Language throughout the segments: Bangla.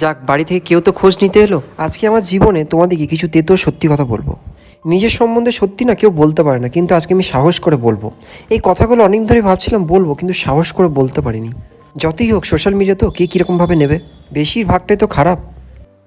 যাক, বাড়ি থেকে কেউ তো খোঁজ নিতে এলো। আজকে আমার জীবনে তোমাদেরকে কিছু তেতো সত্যি কথা বলব। নিজের সম্বন্ধে সত্যি না কেউ বলতে পারে না, কিন্তু আজকে আমি সাহস করে বলব। এই কথাগুলো অনেক ধরে ভাবছিলাম বলব, কিন্তু সাহস করে বলতে পারিনি। যতই হোক সোশ্যাল মিডিয়া তো কে কীরকমভাবে নেবে? বেশিরভাগটাই তো খারাপ।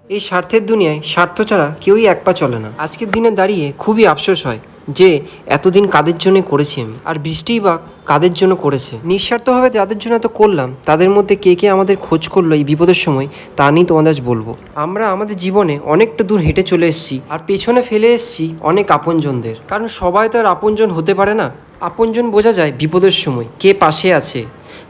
এই স্বার্থের দুনিয়ায় স্বার্থ ছাড়া কেউই এক পা চলে না। আজকের দিনে দাঁড়িয়ে খুবই আফসোস হয় যে, এতদিন কাদের জন্য করেছি আমি? আর বৃষ্টিই বা কাদের জন্য করেছে? নিঃস্বার্থভাবে যাদের জন্য এত করলাম, তাদের মধ্যে কে কে আমাদের খোঁজ করল এই বিপদের সময়, তা নিয়ে তোমাদের আজ বলব। আমরা আমাদের জীবনে অনেকটা দূর হেঁটে চলে এসেছি আর পেছনে ফেলে এসেছি অনেক আপনজনদের। কারণ সবাই তো আর আপনজন হতে পারে না। আপনজন বোঝা যায় বিপদের সময় কে পাশে আছে।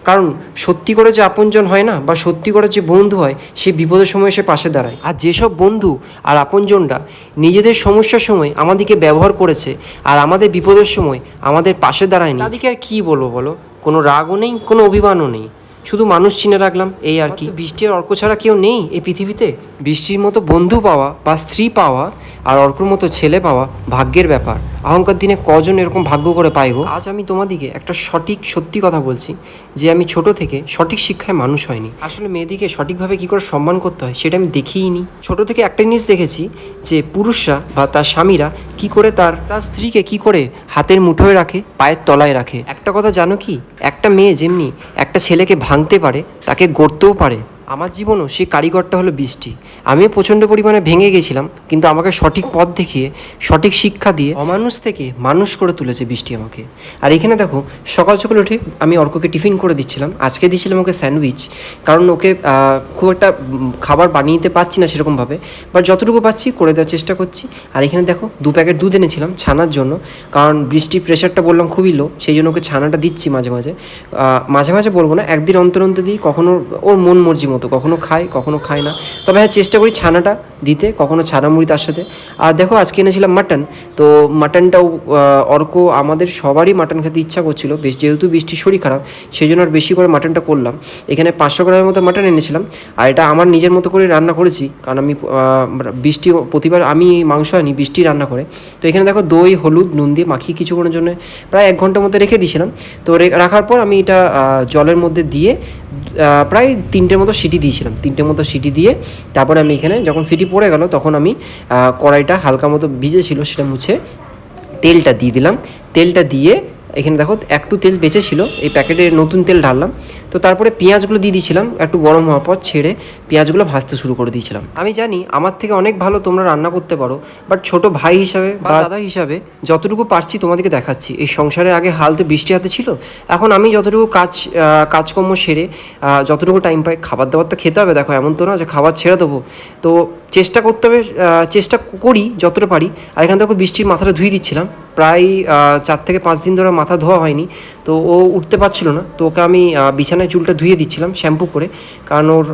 কারণ সত্যি করে যে আপনজন হয় না বা সত্যি করে যে বন্ধু হয়, সে বিপদের সময় সে পাশে দাঁড়ায়। আর যেসব বন্ধু আর আপনজনরা নিজেদের সমস্যার সময় আমাদেরকে ব্যবহার করেছে আর আমাদের বিপদের সময় আমাদের পাশে দাঁড়ায়নি, তাদেরকে আর কী বলব বলো? কোনো রাগও নেই, কোনো অভিমানও নেই। শুধু মানুষ চিনে রাখলাম এই আর কি। বৃষ্টি আর অর্ক ছাড়া কেউ নেই এই পৃথিবীতে? বৃষ্টির মতো বন্ধু পাওয়া বা স্ত্রী পাওয়া আর অর্কর মতো ছেলে পাওয়া ভাগ্যের ব্যাপার। এখনকার দিনে কজন এরকম ভাগ্য করে পাই গো? আজ আমি তোমাদিকে একটা সঠিক সত্যি কথা বলছি যে আমি ছোট থেকে সঠিক শিক্ষায় মানুষ হয়নি। আসলে মেয়েদিকে সঠিকভাবে কি করে সম্মান করতে হয় সেটা আমি দেখিই ছোট থেকে একটা জিনিস দেখেছি যে পুরুষরা বা তার স্বামীরা কি করে তার তার স্ত্রীকে কি করে হাতের মুঠোয় রাখে পায়ের তলায় রাখে। একটা কথা জানো কি? একটা মেয়ে যেমনি একটা ছেলেকে ভাঙতে পারে তাকে গড়তেও পারে। আমার জীবনও সেই কারিগরটা হলো বৃষ্টি। আমিও প্রচণ্ড পরিমাণে ভেঙে গেছিলাম, কিন্তু আমাকে সঠিক পথ দেখিয়ে, সঠিক শিক্ষা দিয়ে অমানুষ থেকে মানুষ করে তুলেছে বৃষ্টি আমাকে। আর এখানে দেখো, সকাল সকাল উঠে আমি অর্ককে টিফিন করে দিচ্ছিলাম, আজকে দিয়েছিলাম ওকে স্যান্ডউইচ, কারণ ওকে খুব একটা খাবার বানিয়ে দিতে পারছি না সেরকমভাবে বাট যতটুকু পাচ্ছি করে দেওয়ার চেষ্টা করছি। আর এখানে দেখো, দু প্যাকেট দুধ এনেছিলাম ছানার জন্য, কারণ বৃষ্টি প্রেশারটা বললাম খুবই লো সেই জন্য ওকে ছানাটা দিচ্ছি মাঝে মাঝে। মাঝে মাঝে বলব না, একদিন অন্তর অন্তর দিই, কখনো ওর মন মর্জি মতো, কখনো খাই, কখনো খায় না। তবে হ্যাঁ চেষ্টা করি ছানাটা দিতে, কখনো ছানা মুড়ি তার সাথে। আর দেখো, আজকে এনেছিলাম মাটন তো মাটনটাও অর্ক আমাদের সবারই মাটন খেতে ইচ্ছা করছিল। বেশ, যেহেতু বৃষ্টির শরীর খারাপ সেই জন্য আর বেশি করে মাটনটা করলাম। এখানে পাঁচশো গ্রামের মতো মাটন এনেছিলাম, আর এটা আমার নিজের মতো করে রান্না করেছি, কারণ আমি বৃষ্টি প্রতিবার, আমি মাংস আনি, বৃষ্টি রান্না করে। তো এখানে দেখো, দই, হলুদ, নুন দিয়ে মাখিয়ে কিছুক্ষণের জন্য প্রায় এক ঘণ্টার মধ্যে রেখে দিয়েছিলাম। তো রাখার পর আমি এটা জলের মধ্যে দিয়ে প্রায় তিনটের মতো সিটি দিয়েছিলাম। তিনটের মতো সিটি দিয়ে তারপরে আমি এখানে যখন সিটি পড়ে গেল, তখন আমি কড়াইটা হালকা মতো ভিজে ছিল সেটা মুছে তেলটা দিয়ে দিলাম। তেলটা দিয়ে এখানে দেখো একটু তেল বেঁচে ছিল এই প্যাকেটে নতুন তেল ঢাললাম। তো তারপরে পেঁয়াজগুলো দিয়ে দিয়েছিলাম একটু গরম হওয়ার পর ছেড়ে পেঁয়াজগুলো ভাজতে শুরু করে দিয়েছিলাম। আমি জানি আমার থেকে অনেক ভালো তোমরা রান্না করতে পারো বাট ছোট ভাই হিসাবে বা দাদা হিসাবে যতটুকু পারছি তোমাদেরকে দেখাচ্ছি। এই সংসারে আগে হাল তো বৃষ্টি হাতে ছিল এখন আমি যতটুকু কাজ কাজকর্ম সেরে যতটুকু টাইম পাই খাবার দাবার তো খেতে হবে দেখো এমন তো না যে খাবার ছেড়ে দেবো। তো চেষ্টা করতে হবে চেষ্টা করি যতটা পারি। আর এখান থেকে বৃষ্টির মাথাটা ধুয়ে দিচ্ছিলাম প্রায় চার থেকে পাঁচ দিন ধরে মাথা ধোয়া হয়নি। তো ও উঠতে পারছিল না। তো ওকে আমি বিছানায় চুলটা ধুয়ে দিচ্ছিলাম শ্যাম্পু করে। কারণ ওর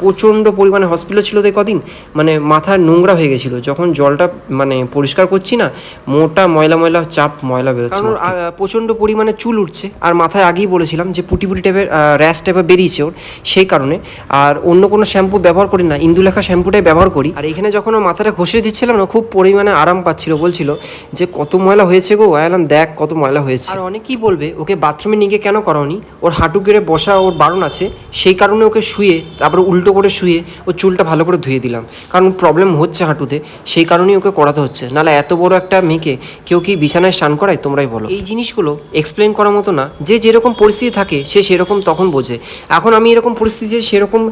প্রচণ্ড পরিমাণে হসপিটালে ছিল তো কদিন। মানে মাথা নোংরা হয়ে গেছিল। যখন জলটা মানে পরিষ্কার করছি না মোটা ময়লা ময়লা চাপ ময়লা বেরোচ্ছে কারণ ওর, প্রচণ্ড পরিমাণে চুল উঠছে। আর মাথায় আগেই বলেছিলাম যে পুটি পুটি টাইপের র্যাশ টাইপের বেরিয়েছে ওর। সেই কারণে। আর অন্য কোনো শ্যাম্পু ব্যবহার করি না। ইন্দুলেখা শ্যাম্পুটাই ব্যবহার করি। আর এখানে যখন ওর মাথাটা ঘষে দিচ্ছিলাম না খুব পরিমাণে আরাম পাচ্ছিল। বলছিল যে কত ময়লা হয়েছে গো? আয়ালাম দেখ কত ময়লা হয়েছে। আর অনেকেই বলবে ওকে বাথরুমে নিয়ে গিয়ে কেন করাওনি? ওর হাঁটু গেড়ে বসা ওর বারণ আছে, সেই কারণে ওকে শুয়ে, তারপরে উল্টো করে শুয়ে ওর চুলটা ভালো করে ধুয়ে দিলাম। কারণ প্রবলেম হচ্ছে হাঁটুতে, সেই কারণেই ওকে করাতে হচ্ছে। নাহলে এত বড় একটা মেয়েকে কেউ কি বিছানায় স্নান করায়? তোমরাই বলো। এই জিনিসগুলো এক্সপ্লেন করার মতো না। যে যেরকম পরিস্থিতি থাকে, সে সেরকম তখন বোঝে। এখন আমি এরকম পরিস্থিতি সেরকম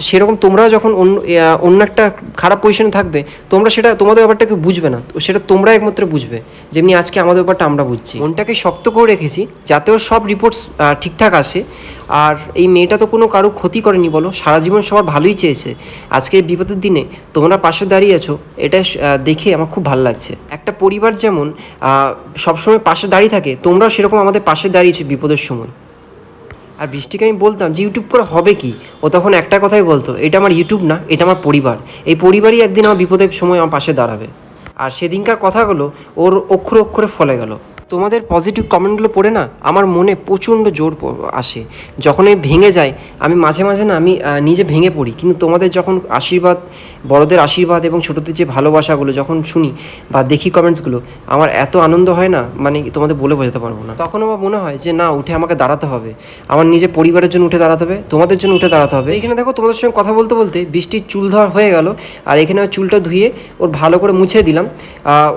সেরকম তোমরাও যখন অন্য অন্য একটা খারাপ পজিশনে থাকবে, তোমরা সেটা, তোমাদের ব্যাপারটাকে বুঝবে না। সেটা তোমরা একমাত্র বুঝবে। যেমনি আজকে আমাদের ব্যাপারটা আমরা বুঝছি। মনটাকে শক্ত করে রেখেছি যাতেও সব রিপোর্টস ঠিকঠাক আসে। আর এই মেয়েটা তো কোনো কারও ক্ষতি করেনি, বলো। সারা জীবন সবার ভালোই চেয়েছে। আজকে বিপদের দিনে তোমরা পাশে দাঁড়িয়ে আছো এটা দেখে আমার খুব ভালো লাগছে। একটা পরিবার যেমন সবসময় পাশে দাঁড়িয়ে থাকে, তোমরাও সেরকম আমাদের পাশে দাঁড়িয়েছো বিপদের সময়। আর বৃষ্টিকে আমি বলতাম যে, ইউটিউব করে হবে কি? ও তখন একটা কথাই বলতো, এটা আমার ইউটিউব না, এটা আমার পরিবার। এই পরিবারই একদিন আমার বিপদের সময় আমার পাশে দাঁড়াবে। আর সেদিনকার কথাগুলো ওর অক্ষরে অক্ষরে ফলে গেল। তোমাদের পজিটিভ কমেন্টগুলো পড়ে না, আমার মনে প্রচণ্ড জোর আসে। যখন আমি ভেঙে যায় আমি মাঝে মাঝে না আমি নিজে ভেঙে পড়ি। কিন্তু তোমাদের যখন আশীর্বাদ, বড়দের আশীর্বাদ এবং ছোটোদের যে ভালোবাসাগুলো যখন শুনি বা দেখি কমেন্টসগুলো আমার এত আনন্দ হয় না মানে তোমাদের বলে বোঝাতে পারব না। তখন আমার মনে হয় যে, না, উঠে আমাকে দাঁড়াতে হবে। আমার নিজের পরিবারের জন্য উঠে দাঁড়াতে হবে, তোমাদের জন্য উঠে দাঁড়াতে হবে। এখানে দেখো, তোমাদের সঙ্গে কথা বলতে বলতে বৃষ্টির চুল ধোয়া হয়ে গেল, আর এখানে চুলটা ধুয়ে ওর ভালো করে মুছে দিলাম।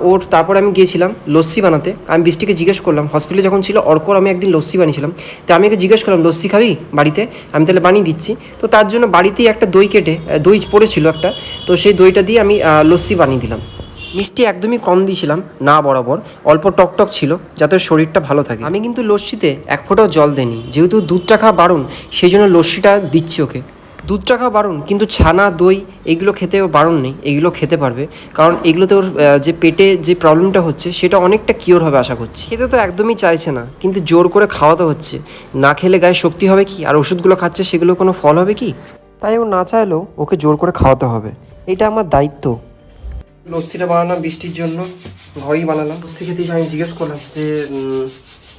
ওর তারপর আমি গিয়েছিলাম লস্যি বানাতে। আমি বৃষ্টিকে জিজ্ঞেস করলাম। হসপিটালে যখন ছিল, অর্কর আমি একদিন লস্যি বানিয়েছিলাম। তো আমি ওকে জিজ্ঞেস করলাম, লস্যি খাবি বাড়িতে? আমি তাহলে বানিয়ে দিচ্ছি। তো তার জন্য বাড়িতেই একটা দই কেটে দই পড়েছিল একটা। তো সেই দইটা দিয়ে আমি লস্যি বানিয়ে দিলাম। মিষ্টি একদমই কম দিয়েছিলাম, না বরাবর। অল্প টকটক ছিল, যাতে শরীরটা ভালো থাকে। আমি কিন্তু লস্যিতে এক ফোঁটাও জল দেনি যেহেতু দুধটা খাওয়া বারণ, সেই জন্য লস্যিটা দিচ্ছি ওকে। দুধটা খাওয়া বারণ কিন্তু ছানা দই এগুলো খেতে ওর বারণ নেই এগুলো খেতে পারবে। কারণ এগুলোতে ওর যে পেটে যে প্রবলেমটা হচ্ছে সেটা অনেকটা কিওর হবে আশা করছি। খেতে তো একদমই চাইছে না কিন্তু জোর করে খাওয়াতে হচ্ছে। না খেলে গায়ে শক্তি হবে কি? আর ওষুধগুলো খাচ্ছে সেগুলো কোনো ফল হবে কি? তাই ও না চাইলেও ওকে জোর করে খাওয়াতে হবে। এটা আমার দায়িত্ব। লস্যিটা বানালাম বৃষ্টির জন্য ঘরেই বানালাম। লস্যি খেতে আমি জিজ্ঞেস করলাম যে উম,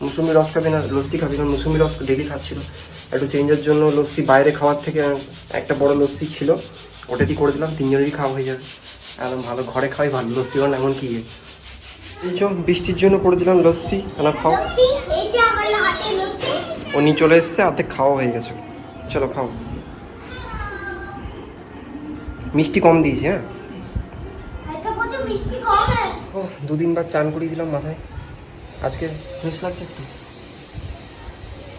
মুসুম্বি রস খাবি না? লস্যি খাবি কারণ মুসুম্বি রস ডেলি খাচ্ছিল। একটু চেঞ্জের জন্য লস্যি বাইরে খাওয়ার থেকে একটা বড় লস্যি ছিল ওটাই করে দিলাম তিনজনেরই খাওয়া হয়ে যাবে। একদম ভালো ঘরে খাওয়াই ভালো লস্যি কারণ এমন কি? এই চো বৃষ্টির জন্য করে দিলাম লস্যি না খাও। ও নিয়ে চলে এসছে অর্ধেক খাওয়া হয়ে গেছে। চলো খাও। মিষ্টি কম দিয়েছি হ্যাঁ? ও দুদিন বাদ চান করিয়ে দিলাম মাথায়। আজকে ফ্রেশ লাগছে একটু।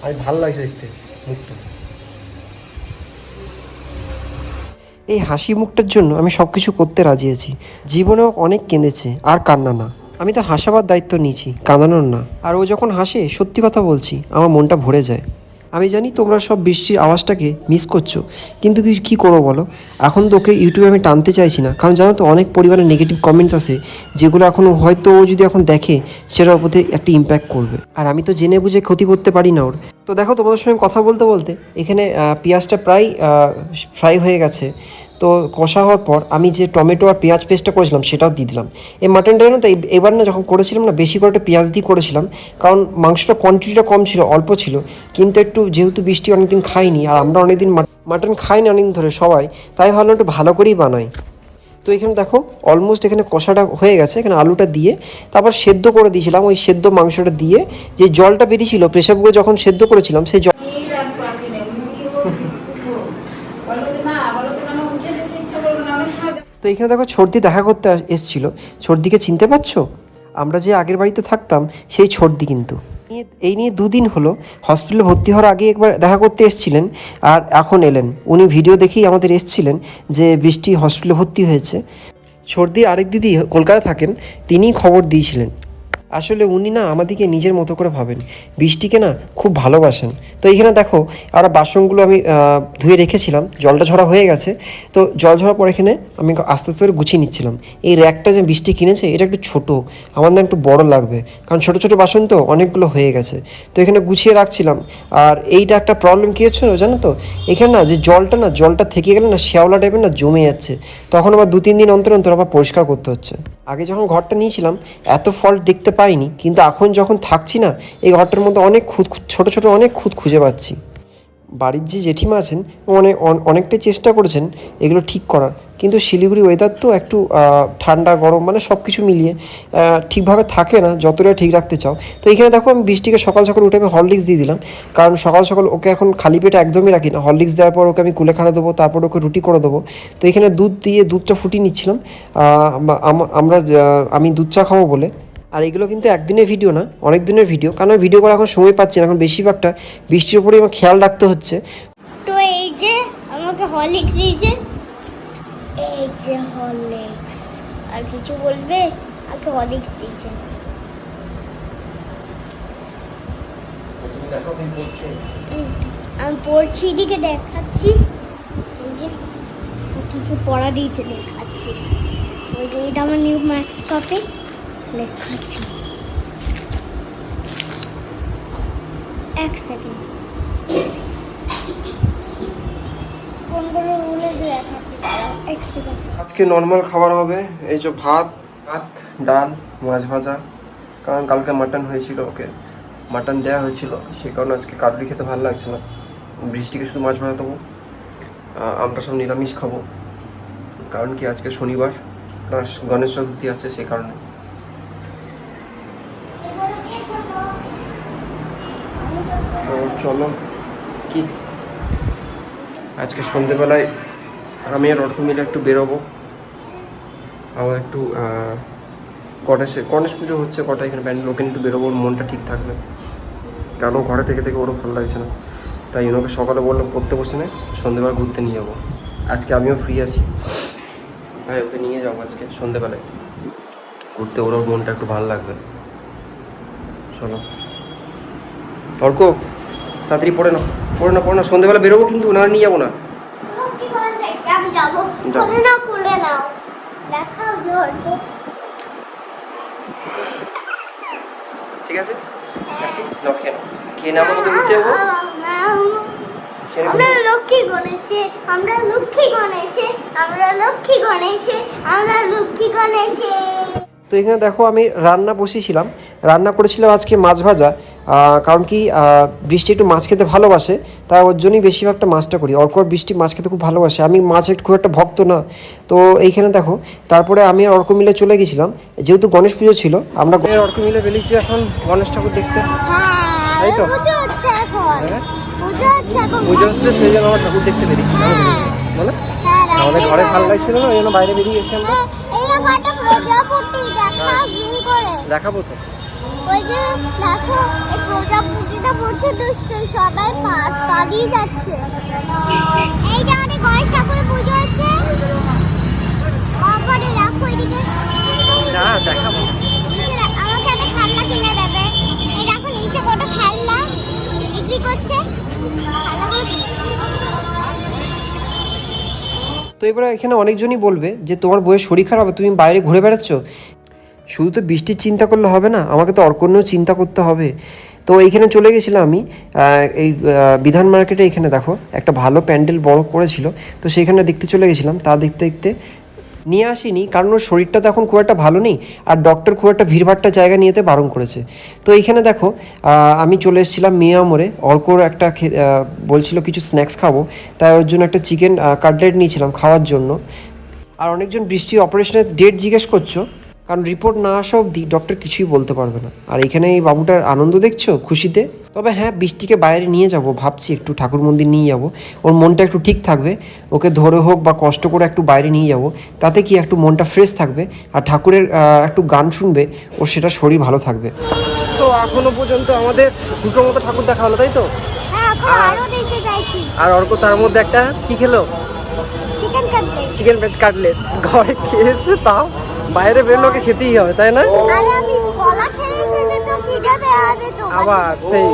আজ ভালো লাগছে দেখতে। এই হাসি মুখটার জন্য আমি সব কিছু করতে রাজি আছি। জীবনেও অনেক কেঁদেছে, আর কান্না না। আমি তো হাসাবার দায়িত্ব নিয়েছি, কাঁদানোর না। আর ও যখন হাসে, সত্যি কথা বলছি, আমার মনটা ভরে যায়। আমি জানি তোমরা সব বৃষ্টির আওয়াজটাকে মিস করছ, কিন্তু কি, কী করব বলো? এখন তো ওকে ইউটিউবে আমি টানতে চাইছি না। কারণ জানো তো, অনেক পরিবারের নেগেটিভ কমেন্টস আছে যেগুলো এখন হয়তো ও যদি এখন দেখে, সেটার প্রতি একটা ইম্প্যাক্ট করবে। আর আমি তো জেনে বুঝে ক্ষতি করতে পারি না ওর। তো দেখো, তোমাদের সঙ্গে কথা বলতে বলতে এখানে পেঁয়াজটা প্রায় ফ্রাই হয়ে গেছে। তো কষা হওয়ার পর আমি যে টমেটো আর পেঁয়াজ পেস্টটা করেছিলাম, সেটাও দিয়ে দিলাম। এই মাটনটা জানো তো এবার না যখন করেছিলাম না, বেশি করে একটু পেঁয়াজ দিয়ে করেছিলাম, কারণ মাংসটা কোয়ান্টিটিটা কম ছিল, অল্প ছিল। কিন্তু একটু যেহেতু বৃষ্টি অনেকদিন খাইনি, আর আমরা অনেকদিন মাটন খাই না অনেকদিন ধরে সবাই, তাই ভাবলাম একটু ভালো করেই বানাই। তো এখানে দেখো অলমোস্ট এখানে কষাটা হয়ে গেছে, এখানে আলুটা দিয়ে, তারপর সেদ্ধ করে দিয়েছিলাম, ওই সেদ্ধ মাংসটা দিয়ে, যে জলটা বেরিয়েছিল প্রেশার কুকারে যখন সেদ্ধ করেছিলাম, সেই জল তো এখানে দেখো, ছর্দি দেখা করতে এসছিল। ছর্দিকে চিনতে পারছ? আমরা যে আগের বাড়িতে থাকতাম, সেই ছর্দি কিন্তু। নিয়ে- এই নিয়ে দুদিন হলো। হসপিটালে ভর্তি হওয়ার আগে একবার দেখা করতে এসছিলেন আর এখন এলেন। উনি ভিডিও দেখেই আমাদের এসছিলেন যে বৃষ্টি হসপিটালে ভর্তি হয়েছে। সর্দির আরেক দিদি কলকাতায় থাকেন তিনি খবর দিয়েছিলেন। আসলে উনি না আমাদেরকে নিজের মতো করে ভাবেন। বৃষ্টিকে না খুব ভালোবাসেন। তো এইখানে দেখো আর বাসনগুলো আমি ধুয়ে রেখেছিলাম, জলটা ঝরা হয়ে গেছে। তো জল ঝরার পর এখানে আমি আস্তে আস্তে করে গুছিয়ে নিচ্ছিলাম। এই র্যাকটা যে বৃষ্টি কিনেছে, এটা একটু ছোট, আমার না একটু বড় লাগবে, কারণ ছোট ছোট বাসন তো অনেকগুলো হয়ে গেছে। তো এখানে গুছিয়ে রাখছিলাম। আর এইটা একটা প্রবলেম কী হচ্ছিল জানো তো? এখানে না যে জলটা না, জলটা থেকে গেলে না শ্যাওলা টাইপের না জমে যাচ্ছে। তখন আবার দু, তিন দিন অন্তর অন্তর আবার পরিষ্কার করতে হচ্ছে। আগে যখন ঘরটা নিয়েছিলাম, এত ফল্ট দেখতে পাইনি, কিন্তু এখন যখন থাকছি না, এই ঘরটার মধ্যে অনেক খুঁত- ছোট ছোট অনেক খুঁত খুঁজে পাচ্ছি। বাড়ির যে জেঠিমা আছেন অনেক অনেকটাই চেষ্টা করেছেন এগুলো ঠিক করার। কিন্তু শিলিগুড়ি ওয়েদার তো একটু ঠান্ডা, গরম মানে সব কিছু মিলিয়ে ঠিকভাবে থাকে না, যতটা ঠিক রাখতে চাও। তো এখানে দেখো আমি বৃষ্টিকে সকাল সকাল উঠে আমি হরলিক্স দিয়ে দিলাম। কারণ সকাল সকাল ওকে এখন খালি পেটে একদমই রাখি না। হরলিক্স দেওয়ার পর ওকে আমি কুলে খাড়া দেবো, তারপর ওকে রুটি করে দেবো। তো এখানে দুধ দিয়ে, দুধটা ফুটিয়ে নিচ্ছিলাম। আমরা আমি দুধ চা খাব বলে আর এগুলো কিন্তু একদিনের ভিডিও না অনেক দিনের ভিডিও কারণ ভিডিও করার এখন সময় পাচ্ছি না, এখন বেশিরভাগটা বৃষ্টির উপরেই আমার খেয়াল রাখতে হচ্ছে। তো এই যে, আমাকে হরলিক্স দিয়েছে এই যে হরলিক্স আর কিছু বলবে? আমাকে হরলিক্স দিয়েছে। আমি পড়ছি দিকে দেখাচ্ছি। এই যে ও কি কি পড়া দিয়েছে দেখাচ্ছি। ওই যে এটা আমার নিউ ম্যাথস টপিক এক সেকেন্ড আজকে নর্মাল খাবার হবে, এই যে ভাত ভাত, ডাল, মাছ ভাজা। কারণ কালকে মাটন হয়েছিল ওকে। মাটন দেওয়া হয়েছিল, সেই কারণে আজকে কাটলি খেতে ভালো লাগছে না। বৃষ্টিকে শুধু মাছ ভাজা দেবো। আমরা সব নিরামিষ খাব। কারণ কি আজকে শনিবার গণেশ চতুর্থী আছে সেই কারণে তো চলো। কি? আজকে সন্ধেবেলায় আমি আর অর্ক মিলে একটু বেরোবো। আবার একটু গণেশে, গণেশ পুজো হচ্ছে কটা? এখানে ব্যান্ড লোকে একটু বেরোবো ওর মনটা ঠিক থাকবে। কারণ ঘরে থেকে থেকে ওরও ভালো লাগছে না। তাই ওনাকে সকালে বললাম, পড়তে বসে নেয় সন্ধেবেলা ঘুরতে নিয়ে যাব। আজকে আমিও ফ্রি আছি। তাই ওকে নিয়ে যাব আজকে সন্ধেবেলায়। ঘুরতে ওরও মনটা একটু ভালো লাগবে। চলো। অর্ক! তাড়াতাড়ি পড়ে না পড়ে না পড়ে না সন্ধেবেলা বেরোবো কিন্তু না নিয়ে যাব না। লক্ষ্মী গণেশ দেখতে আমি যাব যাও। খুলে নাও খুলে নাও। দেখাও জোর ঠিক আছে? নাও খেয়ে খেয়ে না আমরা ঘুরতে যাব আমরা লক্ষ্মী গণেশে আমরা লক্ষ্মী গণেশে আমরা লক্ষ্মী গণেশে আমরা লক্ষ্মী গণেশে। তো এখানে দেখো আমি রান্না বসিয়েছিলাম। রান্না করেছিলাম আজকে মাছ ভাজা। কারণ কি বৃষ্টি একটু মাছ খেতে ভালোবাসে তাই ওর জন্যই বেশিরভাগটা মাছটা করি। অর্ক বৃষ্টি মাছ খেতে খুব ভালোবাসে। আমি মাছ একটু খুব একটা ভক্ত না। তো এইখানে দেখো তারপরে আমি আর অর্ক মিলে চলে গেছিলাম। যেহেতু গণেশ পুজো ছিল আমরা অর্ক মিলে বেরিয়েছি এখন গণেশ ঠাকুর দেখতে। হ্যাঁ তাই তো? পুজো হচ্ছে এখন। হ্যাঁ? পুজো হচ্ছে এখন পুজো হচ্ছে সেই জন্য আমরা ঠাকুর দেখতে বেরিয়েছি হ্যাঁ। বলো? হ্যাঁ, আমাদের ঘরে ভালো লাগছিল না ওই জন্য বাইরে বেরিয়ে গেছি আমরা। দেখাবো তো। ওই যে দেখো প্রজাপতিটা বলছে দুষ্ট সবাই পালিয়ে যাচ্ছে। এই যে আমাদের গণেশ ঠাকুরের পুজো হচ্ছে। বাবারে দেখো এদিকে। না দেখাবো। আমাকে একটা খেলনা কিনে দেবে। এই দেখো নিচে কত খেলনা বিক্রি করছে। তো এবারে এখানে অনেকজনই বলবে যে তোমার বইয়ের শরীর খারাপ তুমি বাইরে ঘুরে বেড়াচ্ছ? শুধু তো বৃষ্টির চিন্তা করলে হবে না, আমাকে তো অর্কন্যও চিন্তা করতে হবে। তো এইখানে চলে গেছিলাম আমি এই বিধান মার্কেটে এখানে দেখো, একটা ভালো প্যান্ডেল বড় করেছিল, তো সেখানে দেখতে চলে গেছিলাম, তা দেখতে দেখতে নিয়ে আসিনি, কারণ ওর শরীরটা তো এখন খুব একটা ভালো নেই, আর ডক্টর খুব একটা ভিড়ভাট্টা জায়গা নিয়ে যেতে বারণ করেছে। তো এইখানে দেখো আমি চলে এসেছিলাম মিয়ামরে অর্কর একটা বলছিল কিছু স্ন্যাক্স খাব, তাই ওর জন্য একটা চিকেন কাটলেট নিয়েছিলাম খাওয়ার জন্য। আর অনেকজন বৃষ্টির অপারেশনের ডেট জিজ্ঞেস করছ? কারণ রিপোর্ট না আসা অবধি ডক্টর কিছুই বলতে পারবে না। আর এখানে এই বাবুটার আনন্দ দেখছ খুশিতে? তবে হ্যাঁ বৃষ্টিকে বাইরে নিয়ে যাব ভাবছি একটু ঠাকুর মন্দির নিয়ে যাব। ওর মনটা একটু ঠিক থাকবে ওকে ধরে হোক বা কষ্ট করে একটু বাইরে নিয়ে যাব তাতে কি একটু মনটা ফ্রেশ থাকবে আর ঠাকুরের একটু গান শুনবে ও সেটা শরীর ভালো থাকবে। তো এখনও পর্যন্ত আমাদের দুটো মতো ঠাকুর দেখা হলো তাই তো? হ্যাঁ আরও অর্ক তার মধ্যে একটা কি খেলো? চিকেন কাটলেট চিকেন কাটলেট ঘরে খেয়েছে তাও? বাইরে বেরোলে ওকে খেতেই হবে তাই না? আবার সেই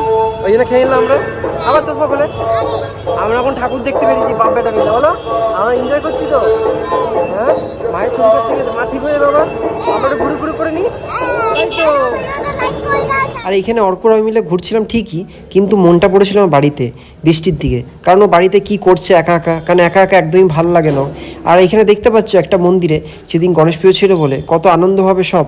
ওই জন্য খেয়ে নিলাম আমরা। আবার চশমা খুলে। আমরা এখন ঠাকুর দেখতে পেরেছি বাপ বেটা মিলে। বলো আমরা এনজয় করছি তো? হ্যাঁ। মায়ের শরীর আছে মা ঠিক হয়ে আবার আমরা ঘুরে ঘুরে করে নিই দাও আর এখানে অর্ক আর আমি মিলে ঘুরছিলাম ঠিকই কিন্তু মনটা পড়েছিল আমার বাড়িতে বৃষ্টির দিকে। কারণ ও বাড়িতে কি করছে একা একা? কারণ একা একা একদমই ভালো লাগে না। আর এখানে দেখতে পাচ্ছ একটা মন্দিরে সেদিন গণেশ পুজো ছিল বলে কত আনন্দভাবে সব।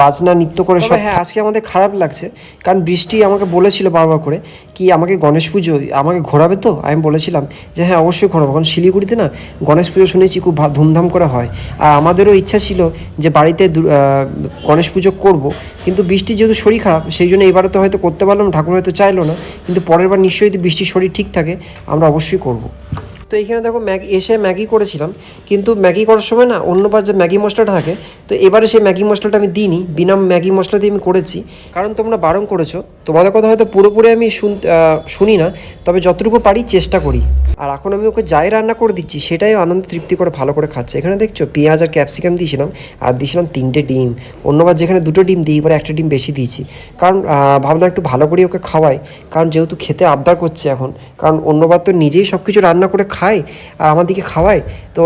বাজনা নৃত্য করে সব হ্যাঁ। আজকে আমাদের খারাপ লাগছে। কারণ বৃষ্টি আমাকে বলেছিল বারবার করে কি আমাকে গণেশ পুজো আমাকে ঘোরাবে তো? আমি বলেছিলাম যে হ্যাঁ অবশ্যই ঘোরাবো। কারণ শিলিগুড়িতে না গণেশ পুজো শুনেছি খুব ধুমধাম করে হয়। আর আমাদেরও ইচ্ছা ছিল যে বাড়িতে গণেশ পুজো করব। কিন্তু বৃষ্টি যেহেতু শরীর খারাপ সেই জন্য এবারে তো হয়তো করতে পারলাম ঠাকুর হয়তো চাইলো না। কিন্তু পরের বার নিশ্চয়ই যদি বৃষ্টির শরীর ঠিক থাকে আমরা অবশ্যই করব। তো এখানে দেখো ম্যাগি, এসে ম্যাগি করেছিলাম, কিন্তু ম্যাগি করার সময় না অন্যবার যে ম্যাগি মশলাটা থাকে, তো এবারে সেই ম্যাগি মশলাটা আমি দিইনি, বিনা ম্যাগি মশলা দিয়ে আমি করেছি। কারণ তোমরা বারণ করেছ, তোমাদের কথা হয়তো পুরোপুরি আমি শুন শুনি না, তবে যতটুকু পারি চেষ্টা করি। আর এখন আমি ওকে যাই রান্না করে দিচ্ছি, সেটাই আনন্দ তৃপ্তি করে ভালো করে খাচ্ছে। এখানে দেখছ, পেঁয়াজ আর ক্যাপসিকাম দিয়েছিলাম, আর দিয়েছিলাম তিনটে ডিম। অন্যবার যেখানে দুটো ডিম দিই, এবার একটা ডিম বেশি দিয়েছি। কারণ ভাবলাম একটু ভালো করে ওকে খাওয়াই, কারণ যেহেতু খেতে আবদার করছে এখন, কারণ অন্যবার তো নিজেই সব কিছু রান্না করে খায় আর আমাদেরকে খাওয়ায়, তো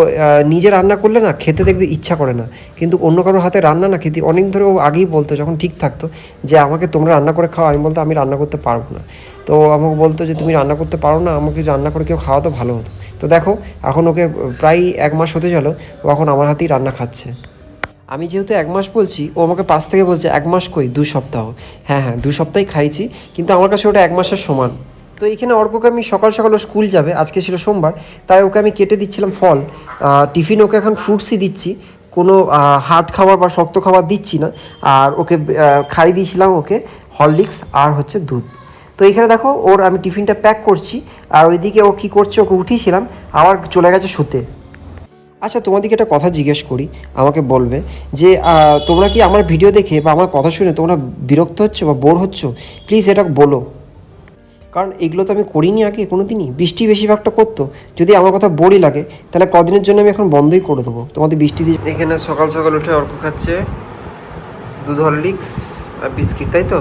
নিজে রান্না করলে না খেতে দেখবে ইচ্ছা করে না। কিন্তু অন্য কারোর হাতে রান্না না খেতে, অনেক ধরে ও আগেই বলতো, যখন ঠিক থাকতো, যে আমাকে তোমরা রান্না করে খাও, আমি বলতো আমি রান্না করতে পারব না। তো আমাকে বলতো যে, তুমি রান্না করতে পারো না, আমাকে রান্না করে কেউ খাওয়াতো ভালো হতো। তো দেখো, এখন ওকে প্রায় এক মাস হতে চলো ও এখন আমার হাতেই রান্না খাচ্ছে। আমি যেহেতু এক মাস বলছি, ও আমাকে পাশ থেকে বলছে, এক মাস কই? দু সপ্তাহ। হ্যাঁ হ্যাঁ দু সপ্তাহই খাইছি, কিন্তু আমার কাছে ওটা এক মাসের সমান। তো এখানে অর্ককে আমি সকাল সকাল ও স্কুল যাবে, আজকে ছিল সোমবার, তাই ওকে আমি কেটে দিচ্ছিলাম ফল। টিফিন ওকে এখন ফ্রুটসই দিচ্ছি, কোনো হার্ড খাবার বা শক্ত খাবার দিচ্ছি না, আর ওকে খাই দিয়েছিলাম ওকে হরলিক্স আর হচ্ছে দুধ। তো এখানে দেখো, ওর আমি টিফিনটা প্যাক করছি, আর ওইদিকে ও কী করছে, ওকে উঠিয়েছিলাম, আবার চলে গেছে শুতে। আচ্ছা তোমাদেরকে একটা কথা জিজ্ঞেস করি, আমাকে বলবে যে তোমরা কি আমার ভিডিও দেখে বা আমার কথা শুনে তোমরা বিরক্ত হচ্ছ বা বোর হচ্ছ? প্লিজ এটা বলো। কারণ এগুলো তো আমি করিনি আগে কোনো দিনই বৃষ্টি বেশিরভাগটা করতো। যদি আমার কথা বড়ি লাগে, তাহলে কদিনের জন্য আমি এখন বন্ধই করে দেবো। তোমাদের বৃষ্টি দিয়ে এখানে সকাল সকাল উঠে অর্ক খাচ্ছে। দুধ হরলিক্স আর বিস্কিট, তাই তো?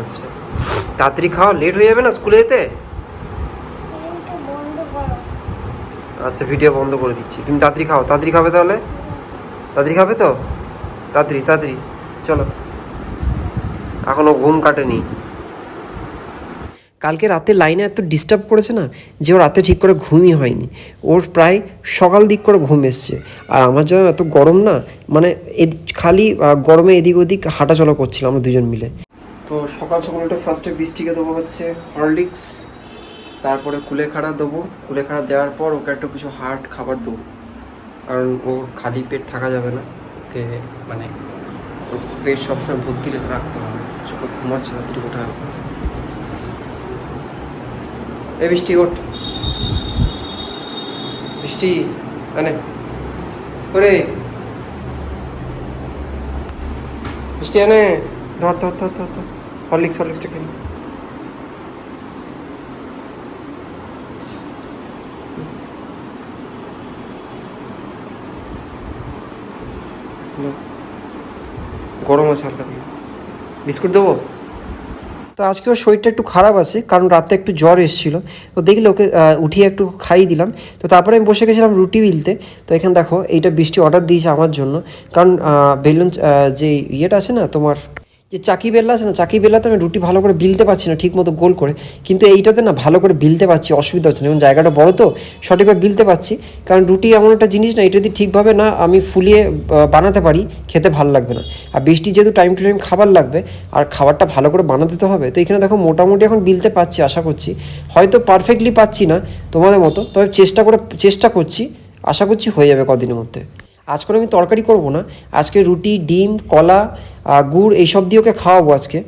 আচ্ছা। তাড়াতাড়ি খাওয়া লেট হয়ে যাবে না স্কুলে যেতে? আচ্ছা ভিডিও বন্ধ করে দিচ্ছি। তুমি তাড়াতাড়ি খাও। তাড়াতাড়ি খাবে তাহলে? তাড়াতাড়ি খাবে তো? তাড়াতাড়ি তাড়াতাড়ি। চলো। এখনও ঘুম কাটেনি। কালকে রাতে লাইনে এত ডিস্টার্ব করেছে না যে ও রাতে ঠিক করে ঘুমই হয়নি। ওর প্রায় সকাল দিক করে ঘুম এসছে। আর আমার জন্য এত গরম না মানে খালি গরমে এদিক ওদিক হাঁটাচলা করছিলাম আমরা দুজন মিলে। তো সকাল সকাল উঠে ফার্স্টে বৃষ্টিকে দেবো হচ্ছে হরলিক্স তারপরে কুলেখাড়া দেবো। কুলেখাড়া দেওয়ার পর ওকে একটু কিছু হার্ড খাবার দেবো। কারণ ওর খালি পেট থাকা যাবে না ওকে মানে ওর পেট সবসময় ভর্তি রাখতে হবে। ঘুমাচ্ছে, রাত্রি হবে? এ বৃষ্টি ওঠ বৃষ্টি মানে ওরে। বৃষ্টি এনে ধর ধর ধর ধর ধর। হরলিক্স, হরলিক্সটা খেলি গরম আছে হালকা। বিস্কুট দেবো? তো আজকে ওর শরীরটা একটু খারাপ আছে, কারণ রাতে একটু জ্বর এসেছিল। তো দেখলে ওকে উঠিয়ে একটু খাইয়ে দিলাম। তো তারপরে আমি বসে গেছিলাম রুটি বিলতে তো এখানে দেখো, এইটা বৃষ্টি অর্ডার দিয়েছে আমার জন্য। কারণ বেলুন যে ইয়েটা আছে না তোমার যে চাকি বেল্লা আছে না, চাকি বেল্লাতে আমি রুটি ভালো করে বিলতে পারছি না ঠিক মতো গোল করে। কিন্তু এইটাতে না ভালো করে বিলতে পারছি, অসুবিধা হচ্ছে না। এবং জায়গাটা বড় তো, সঠিকভাবে বিলতে পারছি। কারণ রুটি এমন একটা জিনিস না, এটা যদি ঠিকভাবে না আমি ফুলিয়ে বানাতে পারি, খেতে ভালো লাগবে না। আর বৃষ্টি যেহেতু টাইম টু টাইম খাবার লাগবে, আর খাবারটা ভালো করে বানাতে তো হবে, তো এখানে দেখো মোটামুটি এখন বিলতে পারছি, আশা করছি। হয়তো পারফেক্টলি পাচ্ছি না তোমাদের মতো, তবে চেষ্টা করে, চেষ্টা করছি, আশা করছি হয়ে যাবে কদিনের মধ্যে। আজকে আমি তরকারি করব না। আজকে রুটি, ডিম, কলা গুড় এইসব দিয়ে ওকে খাওয়াবো আজকে।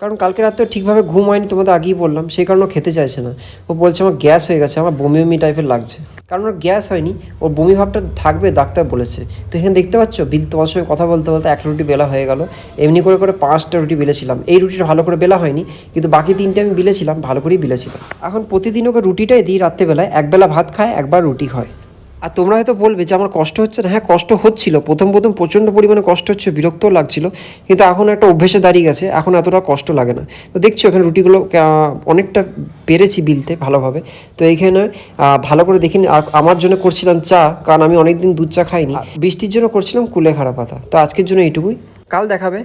কারণ কালকে রাতে ঠিকভাবে ঘুম হয়নি তোমাদের আগেই বললাম, সেই কারণে খেতে চাইছে না। ও বলছে আমার গ্যাস হয়ে গেছে, আমার বমি বমি টাইপের লাগছে। কারণ ওর গ্যাস হয়নি, ওর বমি ভাবটা থাকবে, ডাক্তার বলেছে। তো এখানে দেখতে পাচ্ছ, বিল তোমার সঙ্গে কথা বলতে বলতে একটা রুটি বেলা হয়ে গেল। এমনি করে করে পাঁচটা রুটি বেলেছিলাম। এই রুটিটা ভালো করে বেলা হয়নি, কিন্তু বাকি তিনটে আমি বিলেছিলাম, ভালো করেই বিলেছিলাম। এখন প্রতিদিন ওকে রুটিটাই দিই রাত্রেবেলায়, একবেলা ভাত খায়, একবার রুটি খায়। আর তোমরা হয়তো বলবে যে আমার কষ্ট হচ্ছে না। হ্যাঁ কষ্ট হচ্ছিল। প্রথম প্রথম প্রচণ্ড পরিমাণে কষ্ট হচ্ছে বিরক্তও লাগছিল। কিন্তু এখন একটা অভ্যেসে দাঁড়িয়ে গেছে এখন এতটা কষ্ট লাগে না। তো দেখছ এখানে রুটিগুলো অনেকটা পেরেছি বিলতে ভালোভাবে। তো এইখানে ভালো করে দেখিনি আর আমার জন্য করছিলাম চা কারণ আমি অনেকদিন দুধ চা খাইনি। বৃষ্টির জন্য করছিলাম কুলেখাড়া পাতা। তো আজকের জন্য এইটুকুই। কাল দেখাবে।